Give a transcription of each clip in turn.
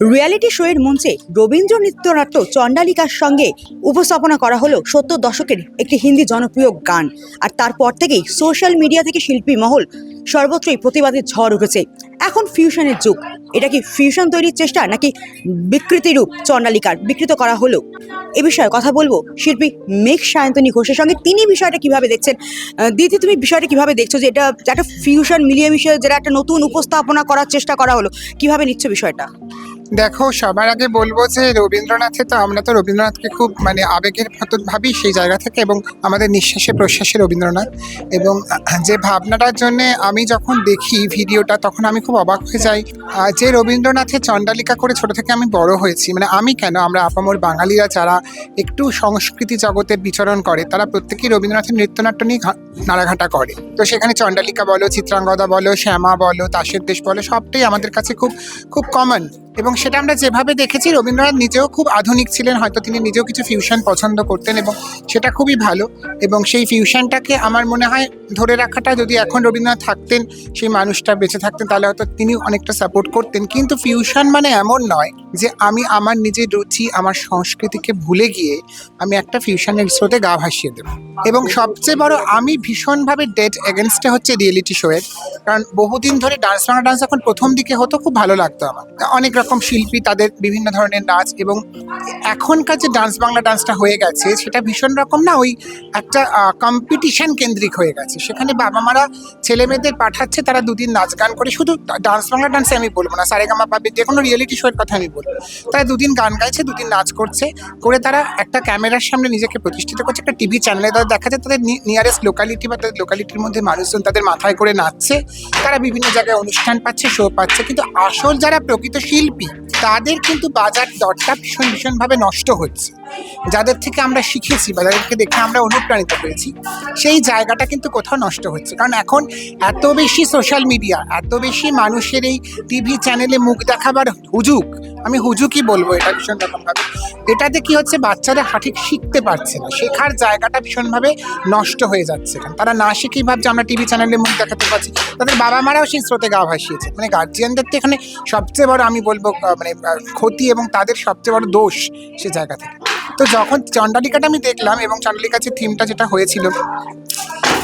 Reality show এর মঞ্চে রবীন্দ্র নৃত্যনাট্য চণ্ডালিকার সঙ্গে উপস্থাপনা করা হলো সত্তর দশকের একটি হিন্দি জনপ্রিয় গান। আর তারপর থেকেই সোশ্যাল মিডিয়া থেকে শিল্পী মহল সর্বত্রই প্রতিবাদের ঝড় উঠেছে। এখন ফিউশনের যুগ। এটা কি ফিউশন তৈরির চেষ্টা নাকি বিকৃতি রূপ চণ্ডালিকার? বিকৃত করা হলো। এ বিষয়ে কথা বলব শিল্পী মেঘ সায়ন্তনী ঘোষের সঙ্গে। তিনি বিষয়টা কীভাবে দেখছেন? দিদি, তুমি বিষয়টা কীভাবে দেখছ যে এটা একটা ফিউশন মিলিয়ে মিশিয়ে যেটা একটা নতুন উপস্থাপনা করার চেষ্টা করা হলো, কীভাবে নিচ্ছ বিষয়টা? দেখো, সবার আগে বলব যে রবীন্দ্রনাথে তো আমরা তো রবীন্দ্রনাথকে খুব মানে আবেগের মতো ভাবি সেই জায়গা থেকে এবং আমাদের নিঃশ্বাসে প্রশ্বাসে রবীন্দ্রনাথ। এবং যে ভাবনাটার জন্য আমি যখন দেখি ভিডিওটা, তখন আমি খুব অবাক হয়ে যাই। যে রবীন্দ্রনাথের চণ্ডালিকা করে ছোট থেকে আমি বড় হয়েছি মানে আমি কেন? আমরা আপামর বাঙালিরা যারা একটু সংস্কৃতি জগতে বিচরণ করে, তারা প্রত্যেকেই রবীন্দ্রনাথের নৃত্যনাট্য নিয়ে নাড়াঘাটা করে। তো সেখানে চণ্ডালিকা বলো, চিত্রাঙ্গদা বলো, শ্যামা বলো, তাসের দেশ বলো, সবটাই আমাদের কাছে খুব খুব কমন এবং সেটা আমরা যেভাবে দেখেছি রবীন্দ্রনাথ নিজেও খুব আধুনিক ছিলেন হয়তো তিনি নিজেও কিছু ফিউশন পছন্দ করতেন এবং সেটা খুবই ভালো। এবং সেই ফিউশনটাকে আমার মনে হয় ধরে রাখাটা যদি এখন রবীন্দ্রনাথ থাকতেন সেই মানুষটা বেঁচে থাকতেন তাহলে হয়তো তিনি অনেকটা সাপোর্ট করতেন। কিন্তু ফিউশন মানে এমন নয় যে আমি আমার নিজের রুচি আমার সংস্কৃতিকে ভুলে গিয়ে আমি একটা ফিউশনের স্রোতে গা ভাসিয়ে দেবো। এবং সবচেয়ে বড় আমি ভীষণভাবে ডেট এগেনস্টে হচ্ছে রিয়েলিটি শোয়ের কারণ বহুদিন ধরে ডান্স বাংলা ডান্স এখন প্রথম দিকে হতো খুব ভালো লাগতো আমার। অনেক রকম শিল্পী তাদের বিভিন্ন ধরনের নাচ এবং এখনকার যে ডান্স বাংলা ডান্সটা হয়ে গেছে, সেটা ভীষণ রকম না ওই একটা কম্পিটিশন কেন্দ্রিক হয়ে গেছে। সেখানে বাবা মারা ছেলে মেয়েদের পাঠাচ্ছে, তারা দুদিন নাচ গান করে। শুধু ডান্স বাংলা ডান্সে আমি বলব না, সারেগামা পাবে, যে কোনো রিয়েলিটি শোয়ের কথা আমি বলব। তারা দুদিন গান গাইছে, দুদিন নাচ করছে, করে তারা একটা ক্যামেরার সামনে নিজেকে প্রতিষ্ঠিত করছে, একটা টিভি চ্যানেলে তারা দেখাচ্ছে তাদের নিয়ারেস্ট লোকালিটি বা তাদের লোকালিটির মধ্যে মানুষজন তাদের মাথায় করে নাচছে। তারা বিভিন্ন জায়গায় অনুষ্ঠান পাচ্ছে শো পাচ্ছে। কিন্তু আসল যারা প্রকৃত শিল্পী তাদের কিন্তু বাজার দরটা ভীষণ ভীষণভাবে নষ্ট হচ্ছে। যাদের থেকে আমরা শিখেছি বা যাদেরকে দেখে আমরা অনুপ্রাণিত হয়েছি, সেই জায়গাটা কিন্তু কোথাও নষ্ট হচ্ছে। কারণ এখন এত বেশি সোশ্যাল মিডিয়া এত বেশি মানুষের এই টিভি চ্যানেলে মুখ দেখাবার হুজুক, আমি হুজুকই বলব এটা ভীষণ রকমভাবে, এটাতে কি হচ্ছে বাচ্চারা সঠিক শিখতে পারছে না। শেখার জায়গাটা ভীষণভাবে নষ্ট হয়ে যাচ্ছে। তারা না শিখেই ভাবছে আমরা টিভি চ্যানেলে মুখ দেখাতে পারছি। তাদের বাবা মারাও সেই স্রোতে গা ভাসিয়েছে। মানে গার্জিয়ানদের তো এখানে সবচেয়ে বড় আমি বলব মানে ক্ষতি এবং তাদের সবচেয়ে বড় দোষ সে জায়গা থেকে। তো যখন চণ্ডালিকাটা আমি দেখলাম এবং চণ্ডালিকার যে থিমটা যেটা হয়েছিল,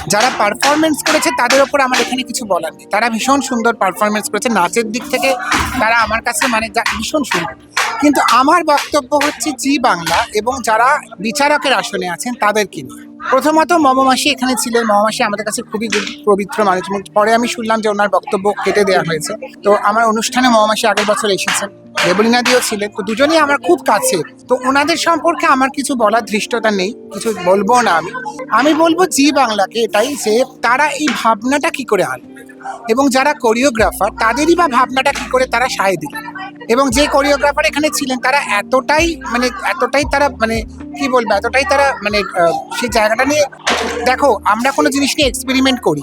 যারা পারফরমেন্স করেছে তাদের ওপর আমার এখানে কিছু বলার নেই। তারা ভীষণ সুন্দর পারফরমেন্স করেছে। নাচের দিক থেকে তারা আমার কাছে মানে যা- ভীষণ সুন্দর। কিন্তু আমার বক্তব্য হচ্ছে জি বাংলা এবং যারা বিচারকের আসনে আছেন তাদেরকে নিয়ে। প্রথমত মমমাসি এখানে ছিলেন। মমমাসি আমাদের কাছে খুবই পবিত্র মানুষ এবং পরে আমি শুনলাম যে ওনার বক্তব্য কেটে দেওয়া হয়েছে। তো আমার অনুষ্ঠানে মমমাসি আগের বছর এসেছেন। দেবলীনা দিও ছিলেন। তো দুজনেই আমার খুব কাছে। তো ওনাদের সম্পর্কে আমার কিছু বলার ধৃষ্টতা নেই। কিছু বলব না আমি। আমি বলব জি বাংলাকে এটাই যে তারা এই ভাবনাটা কি করে আনবে এবং যারা কোরিওগ্রাফার, তাদেরই বা ভাবনাটা কি করে তারা সায় দিল এবং যে কোরিওগ্রাফার এখানে ছিলেন, তারা এতটাই মানে এতটাই তারা মানে কি বলব, এতটাই তারা মানে সেই জায়গাটা নিয়ে, দেখো, আমরা কোনো জিনিস নিয়ে এক্সপেরিমেন্ট করি।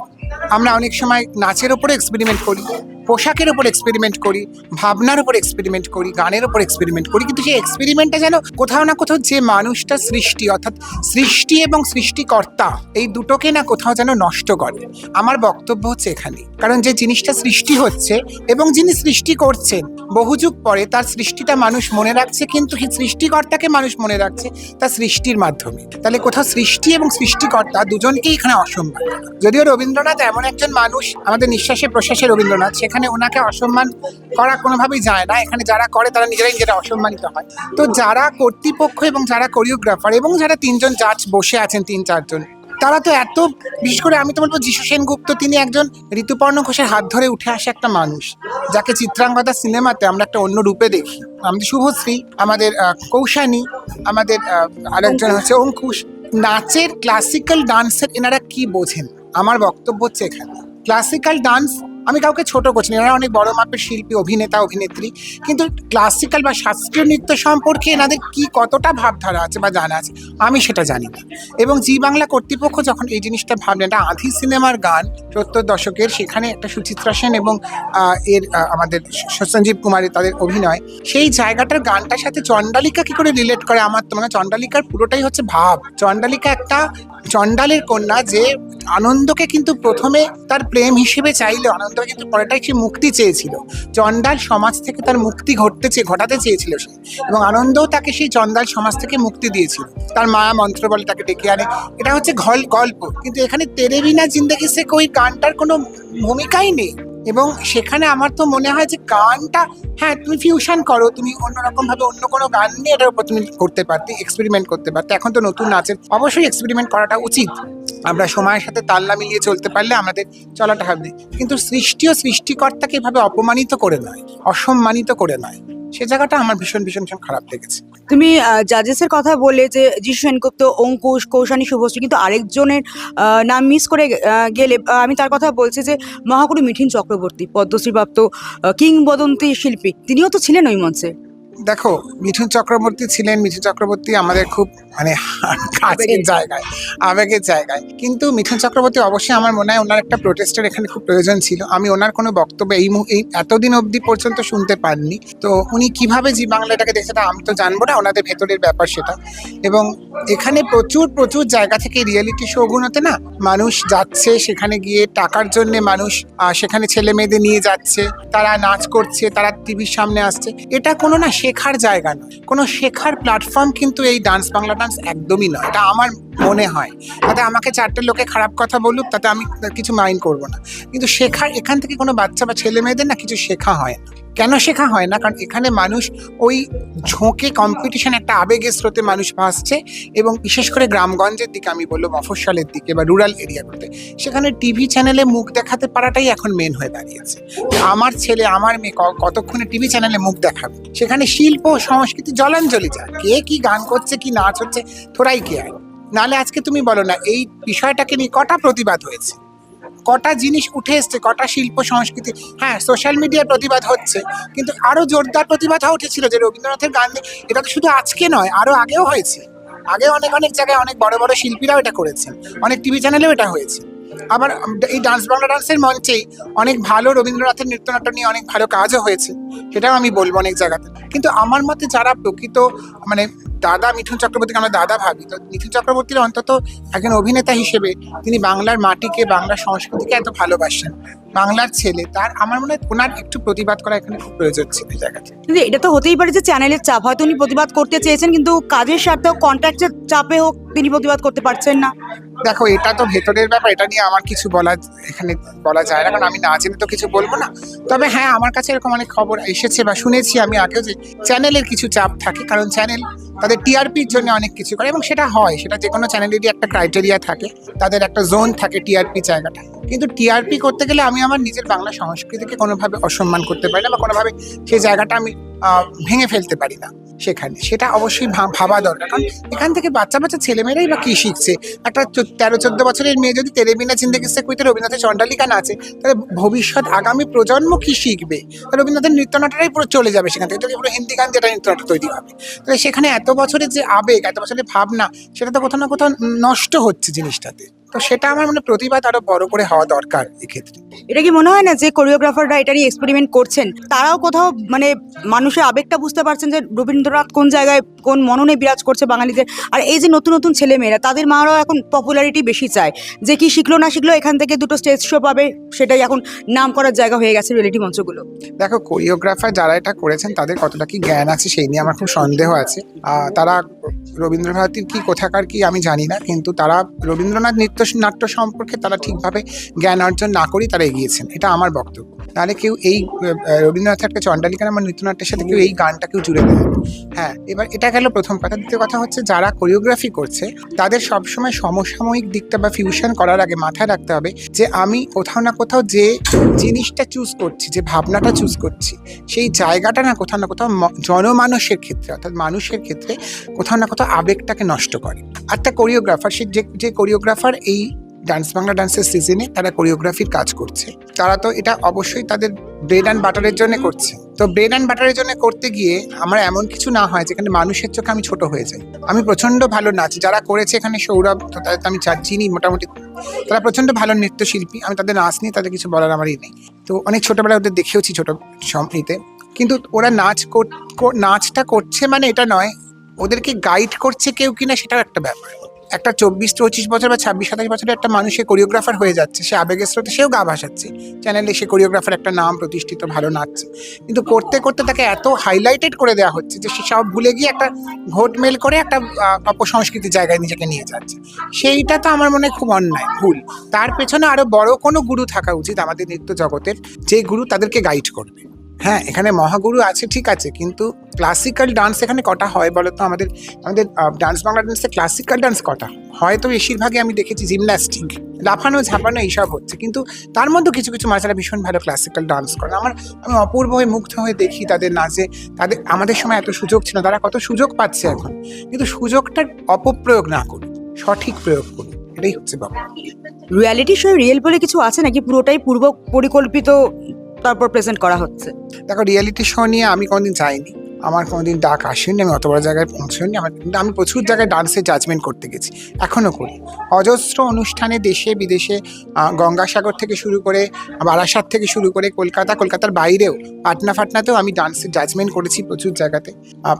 আমরা অনেক সময় নাচের ওপরে এক্সপেরিমেন্ট করি। পোশাকের উপর এক্সপেরিমেন্ট করি, ভাবনার উপর এক্সপেরিমেন্ট করি, গানের উপর এক্সপেরিমেন্ট করি, কিন্তু সেই এক্সপেরিমেন্টটা যেন কোথাও না কোথাও যে মানুষটা সৃষ্টি, অর্থাৎ সৃষ্টি এবং সৃষ্টিকর্তা, এই দুটোকে না কোথাও যেন নষ্ট করে। আমার বক্তব্য হচ্ছে এখানে। কারণ যে জিনিসটা সৃষ্টি হচ্ছে এবং যিনি সৃষ্টি করছেন, বহু যুগ পরে তার সৃষ্টিটা মানুষ মনে রাখছে, কিন্তু সেই সৃষ্টিকর্তাকে মানুষ মনে রাখছে তার সৃষ্টির মাধ্যমে। তাহলে কোথাও সৃষ্টি এবং সৃষ্টিকর্তা দুজনকেই এখানে অসম্ভব যদিও রবীন্দ্রনাথ এমন একজন মানুষ, আমাদের নিঃশ্বাসে প্রশ্বাসে রবীন্দ্রনাথ, সেখানে ওনাকে অসম্মান করা কোনোভাবেই যায় না। এখানে যারা করে, তারা নিজেরাই নিজেরা অসম্মানিত হয়। তো যারা কর্তৃপক্ষ এবং যারা কোরিওগ্রাফার এবং যারা তিনজন জাজ বসে আছেন, তিন চারজন, তারা তো এত, বিশেষ করে আমি তো বলব যিশু সেনগুপ্ত, তিনি একজন ঋতুপর্ণ ঘোষের হাত ধরে উঠে আসা একটা মানুষ, যাকে চিত্রাঙ্গদা সিনেমাতে আমরা একটা অন্য রূপে দেখি। আমাদের শুভশ্রী, আমাদের কৌশানী, আমাদের আরেকজন হচ্ছে অঙ্কুশ। নাচের ক্লাসিক্যাল ডান্সের এনারা কি বোঝেন? আমার বক্তব্য হচ্ছে এখানে। ক্লাসিক্যাল ডান্স আমি কাউকে ছোট করছি না। এনারা অনেক বড় মাপের শিল্পী, অভিনেতা, অভিনেত্রী। কিন্তু ক্লাসিক্যাল বা শাস্ত্রীয় নৃত্য সম্পর্কে এনাদের কি কতটা ভাবধারা আছে বা জানা আছে, আমি সেটা জানি না। এবং জি বাংলা কর্তৃপক্ষ যখন এই জিনিসটা ভাবলেন, এটা আধি সিনেমার গান, সত্তর দশকের সেখানে একটা সুচিত্রা সেন এবং এর আমাদের সঞ্জীব কুমারের তাদের অভিনয়, সেই জায়গাটার গানটার সাথে চণ্ডালিকা কি করে রিলেট করে আমার তো মানে চণ্ডালিকার পুরোটাই হচ্ছে ভাব। চণ্ডালিকা একটা চণ্ডালের কন্যা যে আনন্দকে কিন্তু প্রথমে তার প্রেম হিসেবে চাইলে আনন্দ পারে কিন্তু পরেটাই সে মুক্তি চেয়েছিল। চণ্ডাল সমাজ থেকে তার মুক্তি ঘটতে চেয়ে, ঘটাতে চেয়েছিল সে এবং আনন্দও তাকে সেই চণ্ডাল সমাজ থেকে মুক্তি দিয়েছিল। তার মায়া মন্ত্র বলে তাকে ডেকে আনে। এটা হচ্ছে ঘল, গল্প। কিন্তু এখানে তেরে বিনা জিন্দগি সে ওই গানটার কোনো ভূমিকাই নেই এবং সেখানে আমার তো মনে হয় যে গানটা হ্যাঁ তুমি ফিউশন করো, তুমি অন্যরকম ভাবে অন্য কোনো গান নিয়ে এটার উপর তুমি করতে পারতে এক্সপেরিমেন্ট করতে পারতে। এখন তো নতুন নাচের অবশ্যই এক্সপেরিমেন্ট করাটা উচিত। আমরা সময়ের সাথে তাল না মিলিয়ে চলতে পারলে আমাদের চলাটা হবে। কিন্তু সৃষ্টি ও সৃষ্টিকর্তাকে এভাবে অপমানিত করে নয়, অসম্মানিত করে নয়। সে জায়গাটা আমার ভীষণ ভীষণ ভীষণ খারাপ লেগেছে। তুমি জাজেসের কথা বলে যে যিশু সেনগুপ্ত, অঙ্কুশ, কৌশানী, শুভশ্রী, কিন্তু আরেকজনের নাম মিস করে গেলে আমি তার কথা বলছি যে মহাকবি মিঠিন চক্রবর্তী, পদ্মশ্রীপ্রাপ্ত কিংবদন্তি শিল্পী। তিনিও তো ছিলেন ওই মঞ্চে। দেখো মিঠুন চক্রবর্তী ছিলেন মিঠুন চক্রবর্তী আমাদের খুব মানে আবেগের। জায়গায় আবেগের জায়গায়। কিন্তু মিঠুন চক্রবর্তী অবশ্যই আমার মনে হয় ওনার একটা প্রোটেস্টের এখানে খুব প্রয়োজন ছিল। আমি ওনার কোনো বক্তব্য এই এই এতদিন অবধি পর্যন্ত শুনতে পাননি। তো উনি কীভাবে জি বাংলাটাকে দেখছে তা আমি তো জানব না ওনাদের ভেতরের ব্যাপার সেটা। এবং এখানে প্রচুর প্রচুর জায়গা থেকে রিয়েলিটি শোগুলোতে না মানুষ যাচ্ছে সেখানে গিয়ে টাকার জন্য মানুষ সেখানে ছেলে মেয়েদের নিয়ে যাচ্ছে তারা নাচ করছে তারা টিভির সামনে আসছে। এটা কোনো না শেখার জায়গা নয়। কোনো শেখার প্ল্যাটফর্ম কিন্তু এই ডান্স বাংলা ডান্স একদমই নয়। এটা আমার মনে হয়। তাতে আমাকে চারটে লোকে খারাপ কথা বলুক, তাতে আমি কিছু মাইন্ড করব না। কিন্তু শেখার, এখান থেকে কোনো বাচ্চা বা ছেলে মেয়েদের না কিছু শেখা হয় না। কেন শেখা হয় না? কারণ এখানে মানুষ ওই ঝোঁকে কম্পিটিশন একটা আবেগের স্রোতে মানুষ ভাসছে এবং বিশেষ করে গ্রামগঞ্জের দিকে আমি বলব মফস্বলের দিকে বা রুরাল এরিয়াগুলোতে সেখানে টিভি চ্যানেলে মুখ দেখাতে পারাটাই এখন মেন হয়ে দাঁড়িয়েছে। আমার ছেলে, আমার মেয়ে কতক্ষণে টিভি চ্যানেলে মুখ দেখাবে? সেখানে শিল্প, সংস্কৃতি জলাঞ্জলি যায় কে কি গান করছে, কি নাচ হচ্ছে থোড়াই কে আয়? নালে আজকে তুমি বলো না, এই বিষয়টাকে নিয়ে কটা প্রতিবাদ হয়েছে? কটা জিনিস উঠে এসছে, কটা শিল্প সংস্কৃতি। হ্যাঁ সোশ্যাল মিডিয়ার প্রতিবাদ হচ্ছে, কিন্তু আরও জোরদার প্রতিবাদ উঠেছিল যে রবীন্দ্রনাথের গান এটা তো শুধু আজকে নয় আরও আগেও হয়েছে। আগে অনেক অনেক জায়গায় অনেক বড় বড় শিল্পীরাও এটা করেছেন, অনেক টিভি চ্যানেলেও এটা হয়েছে। আবার এই ডান্স বাংলা ডান্সের মঞ্চেই অনেক ভালো রবীন্দ্রনাথের নৃত্যনাট্য নিয়ে অনেক ভালো কাজও হয়েছে, সেটাও আমি বলব অনেক জায়গাতে। কিন্তু আমার মতে যারা প্রকৃত মানে দাদা মিঠুন চক্রবর্তীকে আমরা দাদা ভাবি। তো মিঠুন চক্রবর্তীর অন্তত একজন অভিনেতা হিসেবে তিনি বাংলার মাটিকে বাংলার সংস্কৃতিকে এত ভালোবাসেন। বাংলার ছেলে তার আমার মনে হয় ওনার একটু প্রতিবাদ করা এখানে খুব প্রয়োজন ছিল জায়গাতে। কিন্তু এটা তো হতেই পারে যে চ্যানেলের চাপ হয়তো উনি প্রতিবাদ করতে চেয়েছেন কিন্তু কাজের স্বার্থে হোক কন্ট্রাক্টের চাপে হোক তিনি প্রতিবাদ করতে পারছেন না। দেখো এটা তো ভেতরের ব্যাপার এটা নিয়ে আমার কিছু বলা এখানে বলা যায় না কারণ আমি না জেনে তো কিছু বলব না। তবে হ্যাঁ আমার কাছে এরকম অনেক খবর এসেছে বা শুনেছি আমি আগেও যে চ্যানেলের কিছু চাপ থাকে কারণ চ্যানেল তাদের টিআরপির জন্য অনেক কিছু করে এবং সেটা হয়, সেটা যে কোনো চ্যানেলেরই একটা ক্রাইটেরিয়া থাকে, তাদের একটা জোন থাকে টিআরপি জায়গাটা। কিন্তু টিআরপি করতে গেলে আমি আমার নিজের বাংলা সংস্কৃতিকে কোনোভাবে অসম্মান করতে পারি না বা কোনোভাবে সেই জায়গাটা আমি ভেঙে ফেলতে পারি না। সেখানে। সেটা অবশ্যই ভাবা দরকার। কারণ এখান থেকে বাচ্চা বাচ্চা ছেলেমেয়েরাই বা কি শিখছে? একটা তেরো, চোদ্দ বছরের মেয়ে যদি তেরেবিনা সে কইতে রবীন্দ্রনাথের চণ্ডালিকা নাচে তাহলে ভবিষ্যৎ আগামী প্রজন্ম কি শিখবে? রবীন্দ্রনাথের নৃত্যনাট্যটাই পুরো চলে যাবে সেখান থেকে। পুরো হিন্দি গান যেটা নৃত্যনাট্য তৈরি হবে? তাহলে সেখানে এত বছরের যে আবেগ, এত বছরের ভাবনা, সেটা তো কোথাও না কোথাও নষ্ট হচ্ছে জিনিসটাতে। তো সেটা আমার মনে প্রতিবাদ আরও বড় করে হওয়া দরকার এক্ষেত্রে। এটা কি মনে হয় না যে কোরিওগ্রাফাররা এটা নিয়ে এক্সপেরিমেন্ট করছেন? তারাও কোথাও মানে মানুষের আবেগটা বুঝতে পারছেন যে রবীন্দ্রনাথ কোন জায়গায় কোন মননে বিরাজ করছে বাঙালিদের? আর এই যে নতুন নতুন ছেলেমেয়েরা তাদের মারাও এখন পপুলারিটি বেশি চায়। যে কি শিখলো না শিখলো এখান থেকে দুটো স্টেজ শো পাবে সেটাই এখন নাম করার জায়গা হয়ে গেছে রিয়েলিটি মঞ্চগুলো। দেখো কোরিওগ্রাফার যারা এটা করেছেন তাদের কতটা কি জ্ঞান আছে সেই নিয়ে আমার খুব সন্দেহ আছে। তারা রবীন্দ্রভারতীর কি কোথাকার কি আমি জানি না, কিন্তু তারা রবীন্দ্রনাথ নৃত্য, নাট্য সম্পর্কে তারা ঠিকভাবে জ্ঞান অর্জন না করেই তারা এগিয়েছেন, এটা আমার বক্তব্য। নাহলে কেউ এই আহ, রবীন্দ্রনাথের একটা চণ্ডালিকা আমার নৃত্যনাট্যের সাথে কেউ এই গানটা কেউ জুড়ে দেয়। হ্যাঁ এবার এটা গেল প্রথম কথা। দ্বিতীয় কথা হচ্ছে যারা কোরিওগ্রাফি করছে তাদের সবসময় সমসাময়িক দিকটা বা ফিউশন করার আগে মাথায় রাখতে হবে যে আমি কোথাও না কোথাও যে জিনিসটা চুজ করছি যে ভাবনাটা চুজ করছি সেই জায়গাটা না কোথাও না কোথাও জনমানুষের ক্ষেত্রে অর্থাৎ মানুষের ক্ষেত্রে কোথাও না কোথাও আবেগটাকে নষ্ট করে। তা কোরিওগ্রাফার সে যে কোরিওগ্রাফার এই ডান্স বাংলা ডান্সের সিজনে তারা কোরিওগ্রাফির কাজ করছে। তারা তো এটা অবশ্যই তাদের ব্রেড অ্যান্ড বাটারের জন্য করছে। তো ব্রেড অ্যান্ড বাটারের জন্য করতে গিয়ে আমার এমন কিছু না হয় যেখানে মানুষের চোখে আমি ছোট হয়ে যাই। আমি প্রচণ্ড ভালো নাচ, যারা করেছে এখানে সৌরভ, তো তাদের আমি চা- চিনি মোটামুটি। তারা প্রচণ্ড ভালো নৃত্যশিল্পী, আমি তাদের নাচ নিয়ে তাদের কিছু বলার আমারই নেই। তো অনেক ছোটবেলায় ওদের দেখেওছি ছোট সম্প্রীতে। কিন্তু ওরা নাচ নাচটা করছে মানে এটা নয়, ওদেরকে গাইড করছে কেউ কিনা সেটাও একটা ব্যাপার। একটা চব্বিশ পঁচিশ বছর বা ছাব্বিশ, সাতাশ বছরের একটা মানুষের কোরিওগ্রাফার হয়ে যাচ্ছে। সে আবেগের স্রোতে সেও গা ভাসাচ্ছে। চ্যানেলে সে কোরিওগ্রাফার একটা নাম প্রতিষ্ঠিত, ভালো নাচছে। কিন্তু করতে করতে তাকে এত হাইলাইটেড করে দেওয়া হচ্ছে যে সে সব ভুলে গিয়ে একটা ঘোট মেল করে একটা অপসংস্কৃতির জায়গায় নিজেকে নিয়ে যাচ্ছে। সেইটা তো আমার মনে হয় খুব অন্যায়, ভুল। তার পেছনে আরও বড় কোনো গুরু থাকা উচিত আমাদের নৃত্য জগতের, যে গুরু তাদেরকে গাইড করবে। হ্যাঁ এখানে মহাগুরু আছে, ঠিক আছে, কিন্তু ক্লাসিক্যাল ডান্স এখানে কটা হয় বলো তো আমাদের আমাদের ডান্স বাংলা ডান্সে ক্লাসিক্যাল ডান্স কটা? হয়তো বেশিরভাগই আমি দেখেছি জিমন্যাস্টিক লাফানো, ঝাপানো এইসব হচ্ছে, কিন্তু তার মধ্যে কিছু কিছু মাছারা ভীষণ ভালো ক্লাসিক্যাল ডান্স করে। আমার, আমি অপূর্ব হয়ে মুগ্ধ হয়ে দেখি তাদের নাচে, তাদের, আমাদের সময় এত সুযোগ ছিল, তারা কত সুযোগ পাচ্ছে এখন, কিন্তু সুযোগটার অপপ্রয়োগ না করুন, সঠিক প্রয়োগ করুন, এটাই হচ্ছে বাবা রিয়ালিটি শো রিয়েল বলে কিছু আছে নাকি? পুরোটাই পূর্ব পরিকল্পিত তারপর প্রেজেন্ট করা হচ্ছে। দেখো রিয়েলিটি শো নিয়ে আমি কোনোদিন যাইনি। আমার কোনোদিন ডাক আসেনি, আমি অত বড় জায়গায় পৌঁছাইনি আমার কিন্তু আমি প্রচুর জায়গায় ডান্সের জাজমেন্ট করতে গেছি এখনও করি। অজস্র অনুষ্ঠানে দেশে, বিদেশে গঙ্গাসাগর থেকে শুরু করে, বারাসাত থেকে শুরু করে কলকাতা, কলকাতার বাইরেও পাটনা ফাটনাতেও আমি ডান্সের জাজমেন্ট করেছি প্রচুর জায়গাতে।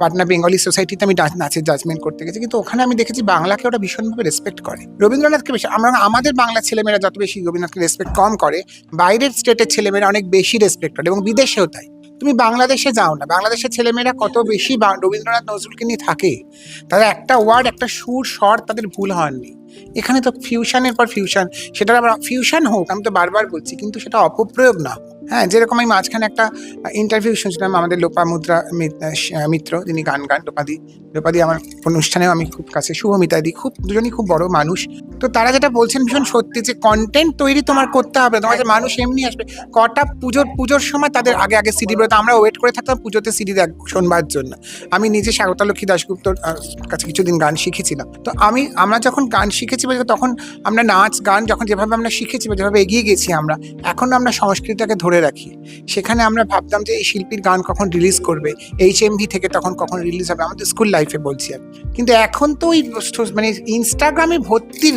পাটনা বেঙ্গলি সোসাইটিতে আমি ডান্স নাচের জাজমেন্ট করতে গেছি, কিন্তু ওখানে আমি দেখেছি বাংলাকে ওরা ভীষণভাবে রেসপেক্ট করে। রবীন্দ্রনাথকে বেশি, আমরা আমাদের বাংলা ছেলেমেয়েরা যত বেশি রবীন্দ্রনাথকে রেসপেক্ট কম করে, বাইরের স্টেটের ছেলেমেয়েরা অনেক বেশি রেসপেক্ট করে এবং বিদেশেও তাই। তুমি বাংলাদেশে যাও না। বাংলাদেশের ছেলেমেয়েরা কত বেশি রবীন্দ্রনাথ নজরুলকে নিয়ে থাকে তাদের একটা ওয়ার্ড একটা সুর স্বর তাদের ভুল হয়নি। এখানে তো ফিউশনের পর ফিউশন সেটা আবার ফিউশন হোক আমি তো বারবার বলছি কিন্তু সেটা অপপ্রয়োগ না হ্যাঁ যেরকম আমি মাঝখানে একটা ইন্টারভিউ শুনছিলাম আমাদের লোপা মুদ্রা মি- আহ, শ- মিত্র যিনি গান গান লোপাদি লোপাদি আমার অনুষ্ঠানেও আমি খুব কাছে শুভমিতাদি খুব দুজনই খুব বড় মানুষ। তো তারা যেটা বলছেন ভীষণ সত্যি যে কন্টেন্ট তৈরি তোমার করতে হবে। তোমার কাছে মানুষ এমনি আসবে কটা পুজোর পুজোর সময় তাদের আগে আগে সিডি বেরোতো আমরা ওয়েট করে থাকতাম পুজোতে সিডি দেখ শোনবার জন্য। আমি নিজে স্বাগতা লক্ষ্মী দাশগুপ্তর আহ, কাছে কিছুদিন গান শিখেছিলাম। তো আমি আমরা যখন গান শিখেছি তখন আমরা নাচ গান যখন যেভাবে আমরা শিখেছি যেভাবে এগিয়ে গেছি আমরা এখন আমরা সংস্কৃতিটাকে ধরে রাখি। সেখানে আমরা ভাবতাম যে এই শিল্পীর গান কখন রিলিজ করবে এইচ এমভি থেকে তখন কখন রিলিজ হবে আমাদের স্কুল লাইফে বলছি আমি। কিন্তু এখন তো ওই মানে ইনস্টাগ্রামে ভর্তি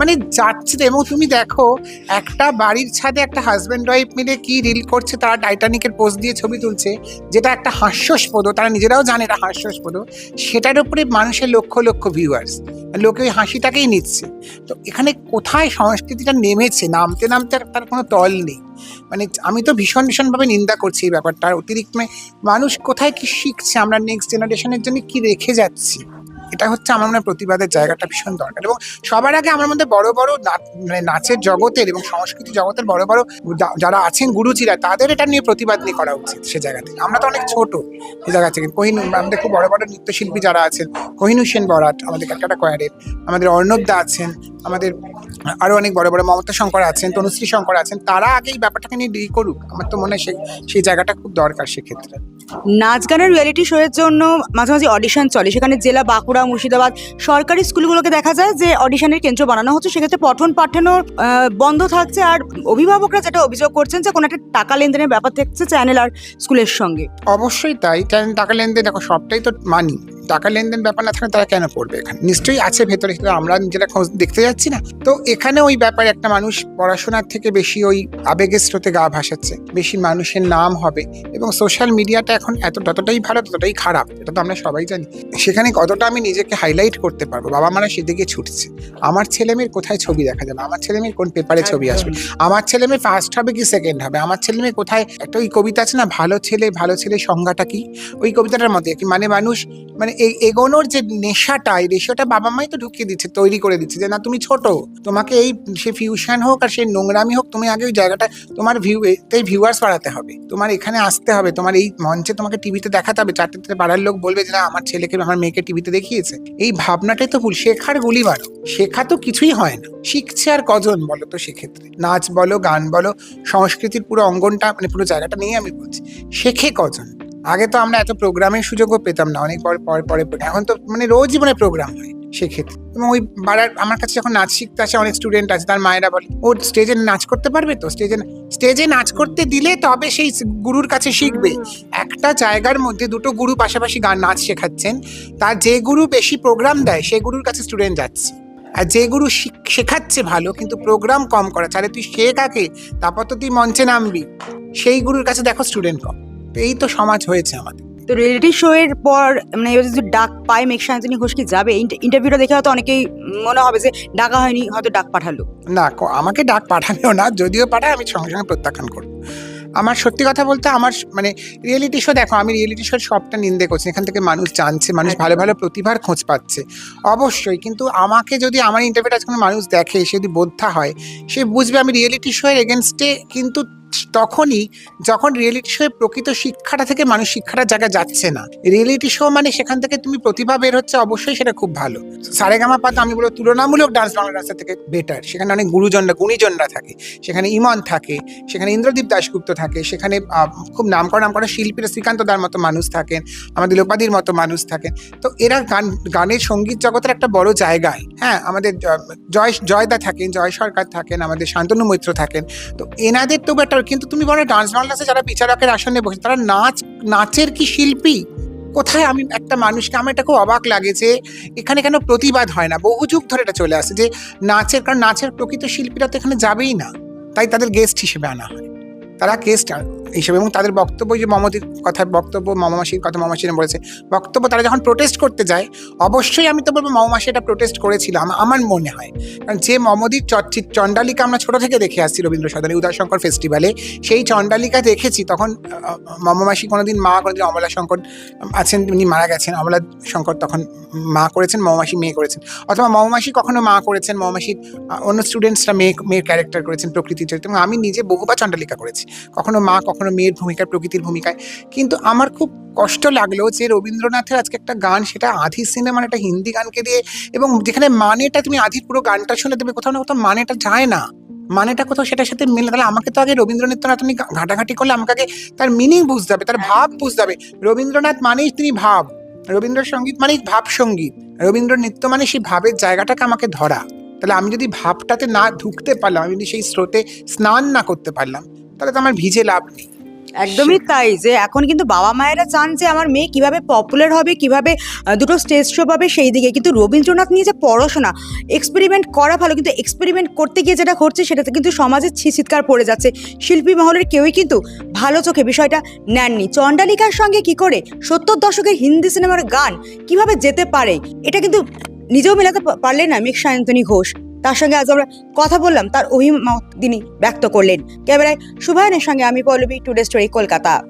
মানে যাচ্ছে এবং তুমি দেখো, একটা বাড়ির ছাদে একটা হাজব্যান্ড ওয়াইফ মিলে কি রিল করছে, তারা টাইটানিকের পোস্ট দিয়ে ছবি তুলছে, যেটা একটা হাস্যস্পদ, তারা নিজেরাও জানে এটা হাস্যস্পদ, সেটার উপরে মানুষের লক্ষ লক্ষ ভিউয়ার্স লোকে ওই হাসিটাকেই নিচ্ছে। তো এখানে কোথায় সংস্কৃতিটা নেমেছে, নামতে নামতে তার কোনো তল নেই। মানে আমি তো ভীষণ ভীষণভাবে নিন্দা করছি এই ব্যাপারটা, অতিরিক্ত মানে মানুষ কোথায় কি শিখছে, আমরা নেক্সট জেনারেশনের জন্য কি রেখে যাচ্ছি? এটা হচ্ছে আমার মনে প্রতিবাদের জায়গাটা ভীষণ দরকার। এবং সবার আগে আমার মধ্যে বড় বড় মানে নাচের জগতের এবং সংস্কৃতি জগতের বড় বড় যারা আছেন গুরুজিরা, তাদের এটা নিয়ে প্রতিবাদ নিয়ে করা উচিত সে জায়গা থেকে আমরা তো অনেক ছোট সে জায়গা থেকে। কোহিনু, আমাদের খুব বড় বড় নৃত্যশিল্পী যারা আছেন, কোহিনু সেন বরাট, আমাদের ক্যালকাটা কোয়ারের আমাদের অর্ণব দা আছেন, আমাদের আরও অনেক বড় বড় মমতা শঙ্কর আছেন, তনুশ্রী শঙ্কর আছেন, তারা আগে এই ব্যাপারটাকে নিয়ে ডিল করুক। আমার তো মনে হয় সেই জায়গাটা খুব দরকার সেক্ষেত্রে। নাচ গানের রিয়েলিটি শো এর জন্য মাঝে মাঝে অডিশন চলে। সেখানে জেলা বাঁকুড়া মুর্শিদাবাদ সরকারি স্কুলগুলোকে দেখা যায় যে অডিশনের কেন্দ্র বানানো হচ্ছে। সেক্ষেত্রে পঠন পাঠানোর বন্ধ থাকছে। আর অভিভাবকরা যেটা অভিযোগ করছেন যে কোনো একটা টাকা লেনদেনের ব্যাপার থাকছে চ্যানেল আর স্কুলের সঙ্গে। অবশ্যই তাই। টাকা লেনদেন, দেখো, সবটাই তো মানি টাকা লেনদেন ব্যাপার না থাকলে তারা কেন পড়বে এখানে? নিশ্চয়ই আছে ভেতরে কিন্তু আমরা নিজেরা খোঁজ দেখতে যাচ্ছি না। তো এখানে ওই ব্যাপারে একটা মানুষ পড়াশোনার থেকে বেশি ওই আবেগের স্রোতে গা ভাসাচ্ছে। বেশি মানুষের নাম হবে এবং সোশ্যাল মিডিয়াটা এখন এত ততটাই ভালো ততটাই খারাপ এটা তো আমরা সবাই জানি। সেখানে কতটা আমি নিজেকে হাইলাইট করতে পারব? বাবা মারা সেদিকে ছুটছে। আমার ছেলে মেয়ের কোথায় ছবি দেখা যাবে? আমার ছেলে মেয়ের কোন পেপারে ছবি আসবে? আমার ছেলে মেয়ে ফার্স্ট হবে কি সেকেন্ড হবে? আমার ছেলে মেয়ে কোথায়? একটা ওই কবিতা আছে না ভালো ছেলে ভালো ছেলে সংজ্ঞাটা কি? ওই কবিতাটার মধ্যে কি মানে মানুষ মানে এগোনোর যে নেশাটা, এই নেশাটা বাবা মাই তো ঢুকিয়ে দিচ্ছে, তৈরি করে দিচ্ছে যে, না, তুমি ছোট, তোমাকে এই সে ফিউশন হোক আর সে নোংরামি হোক, তুমি আগে ওই জায়গাটা, তোমার ভিউ এতে ভিউয়ার্স বাড়াতে হবে। তোমার এখানে আসতে হবে, তোমার এই মঞ্চে তোমাকে টিভিতে দেখাতে হবে, চারটে থেকে পাড়ার লোক বলবে যে, না, আমার ছেলেকে আমার মেয়েকে টিভিতে দেখিয়েছে। এই ভাবনাটাই তো ভুল। শেখার গুলি বাড়ো শেখা তো কিছুই হয় না। শিখছে আর কজন বলো তো সেক্ষেত্রে? নাচ বলো, গান বলো, সংস্কৃতির পুরো অঙ্গনটা মানে পুরো জায়গাটা নিয়ে আমি বলছি। শেখে কজন? আগে তো আমরা এত প্রোগ্রামের সুযোগও পেতাম না অনেক পর পর পরে। এখন তো মানে রোজই মানে প্রোগ্রাম হয় সেক্ষেত্রে। এবং ওই বাড়ার আমার কাছে যখন নাচ শিখতে আসে অনেক স্টুডেন্ট আছে তার মায়েরা বলে ও স্টেজে নাচ করতে পারবে তো? স্টেজে স্টেজে নাচ করতে দিলে তবে সেই গুরুর কাছে শিখবে। একটা জায়গার মধ্যে দুটো গুরু পাশাপাশি গান নাচ শেখাচ্ছেন তার যে গুরু বেশি প্রোগ্রাম দেয় সে গুরুর কাছে স্টুডেন্ট যাচ্ছে। আর যে গুরু শিখ- শেখাচ্ছে ভালো কিন্তু প্রোগ্রাম কম করা তাহলে তুই শেখ আগে তারপর তো তুই মঞ্চে নামবি। সেই গুরুর কাছে দেখো স্টুডেন্ট কম। তো এই তো সমাজ হয়েছে আমাদের। তো রিয়েলিটি শো এর পর মানে এবার যদি ডাক পায় মেঘ সায়ন্তনী ঘোষ কি যাবে? ইন্টারভিউটা দেখে হয়তো অনেকেই মনে হবে যে ডাকা হয়নি হয়তো ডাক পাঠালো। না আমাকে ডাক পাঠাবেও না যদিও পাঠায় আমি সঙ্গে সঙ্গে প্রত্যাখ্যান করব। আমার সত্যি কথা বলতে আমার মানে রিয়েলিটি শো দেখো আমি রিয়েলিটি শোর সবটা নিন্দে করছি। এখান থেকে মানুষ জানছে মানুষ ভালো ভালো প্রতিভার খোঁজ পাচ্ছে। অবশ্যই কিন্তু আমাকে যদি আমার ইন্টারভিউটা কোনো মানুষ দেখে সে যদি বোদ্ধা হয় সে বুঝবে আমি রিয়েলিটি শো এর এগেনস্টে কিন্তু তখনই যখন রিয়েলিটি শো প্রকৃত শিক্ষাটা থেকে মানুষ শিক্ষাটার জায়গায় যাচ্ছে না। রিয়েলিটি শো মানে সেখান থেকে তুমি প্রতিভা বের হচ্ছে অবশ্যই সেটা খুব ভালো। সারেগামা পাতা আমি বলব তুলনামূলক ডান্স বাংলা রাস্তা থেকে বেটার সেখানে অনেক গুরুজনরা, গুণীজনরা থাকে। সেখানে ইমন থাকে। সেখানে ইন্দ্রদীপ দাশগুপ্ত থাকে। সেখানে খুব নাম করা নাম করা শিল্পীরা, শ্রীকান্ত দার মতো মানুষ থাকেন, আমাদের লোপাদির মতো মানুষ থাকেন। তো এরা গান, গানের সংগীত জগতের একটা বড় জায়গায়। হ্যাঁ আমাদের জয়, জয়দা থাকেন, জয় সরকার থাকেন, আমাদের শান্তনু মৈত্র থাকেন। তো এনাদের তবু বেটার কিন্তু তুমি বলো ডান্স বাংলাতে যারা বিচারকের আসনে বসে, তারা নাচ, নাচের কি শিল্পী? কোথায় আমি একটা মানুষকে, আমার এটা খুব অবাক লাগে যে এখানে কেন প্রতিবাদ হয় না? বহু যুগ ধরে এটা চলে আসে যে নাচের, কারণ নাচের প্রকৃত শিল্পীরা তো এখানে যাবেই না। তাই তাদের গেস্ট হিসেবে আনা হয়। তারা গেস্ট হিসেবে এবং তাদের বক্তব্য যে মমতির কথা বক্তব্য, মামামাসির কথা মামাসিরা বলেছে, বক্তব্য তারা যখন প্রোটেস্ট করতে যায়, অবশ্যই আমি তো বলব মামাসি এটা প্রোটেস্ট করেছিলাম আমার মনে হয়। কারণ যে মমদির চণ্ডালিকা আমরা ছোটো থেকে দেখে আসছি রবীন্দ্র সদনে উদয়শঙ্কর ফেস্টিভ্যালে সেই চণ্ডালিকা দেখেছি, তখন মামামাসি কোনোদিন মা, কোনোদিন অমলা শঙ্কর আছেন, উনি মারা গেছেন, অমলা শঙ্কর তখন মা করেছেন মৌমাসি মেয়ে করেছেন। অথবা মৌমাসি কখনো মা করেছেন মৌমাসির অন্য স্টুডেন্টসরা মেয়ে মেয়ের ক্যারেক্টার করেছেন প্রকৃতির চরিত্র, এবং আমি নিজে বহুবার চণ্ডালিকা করেছি। কখনো মা, কখনো মেয়ের ভূমিকায় প্রকৃতির ভূমিকায়। কিন্তু আমার খুব কষ্ট লাগল যে রবীন্দ্রনাথের আজকে একটা গান, সেটা আধি সিনেমার একটা হিন্দি গানকে দিয়ে এবং যেখানে মানেটা তুমি আধির পুরো গানটা শুনে দেবে, কোথাও না কোথাও মানেটা যায় না। মানেটা কোথাও সেটার সাথে মিলে তাহলে আমাকে তো আগে রবীন্দ্রনাথ তুমি ঘাটাঘাটি করলে আমাকে আগে তার মিনিং বুঝতে হবে, তার ভাব বুঝতে হবে। রবীন্দ্রনাথ মানেই তিনি ভাব, রবীন্দ্রসঙ্গীত মানেই ভাব সংগীত রবীন্দ্র নৃত্য মানে সেই ভাবের জায়গাটাকে আমাকে ধরা। তাহলে আমি যদি ভাবটাতে না ঢুকতে পারলাম, আমি যদি সেই স্রোতে স্নান না করতে পারলাম, তাহলে তো আমার ভিজে লাভ নেই। একদমই তাই যে এখন কিন্তু বাবা মায়েরা চান যে আমার মেয়ে কীভাবে পপুলার হবে কীভাবে দুটো স্টেজ শো পাবে সেই দিকে। কিন্তু রবীন্দ্রনাথ নিয়ে যে পড়াশোনা এক্সপেরিমেন্ট করা ভালো কিন্তু এক্সপেরিমেন্ট করতে গিয়ে যেটা ঘটছে সেটাতে কিন্তু সমাজের ছি চিৎকার পড়ে যাচ্ছে। শিল্পী মহলের কেউই কিন্তু ভালো চোখে বিষয়টা নেননি। চণ্ডালিকার সঙ্গে কি করে সত্তর দশকের হিন্দি সিনেমার গান কীভাবে যেতে পারে এটা কিন্তু নিজেও মেলাতে পারলেন না মেঘ সায়ন্তনী ঘোষ। তার সঙ্গে আজ আমরা কথা বললাম, তার অভিমত তিনি ব্যক্ত করলেন। ক্যামেরায় সুভায়নের সঙ্গে আমি পল্লবী, টুডে স্টোরি, কলকাতা।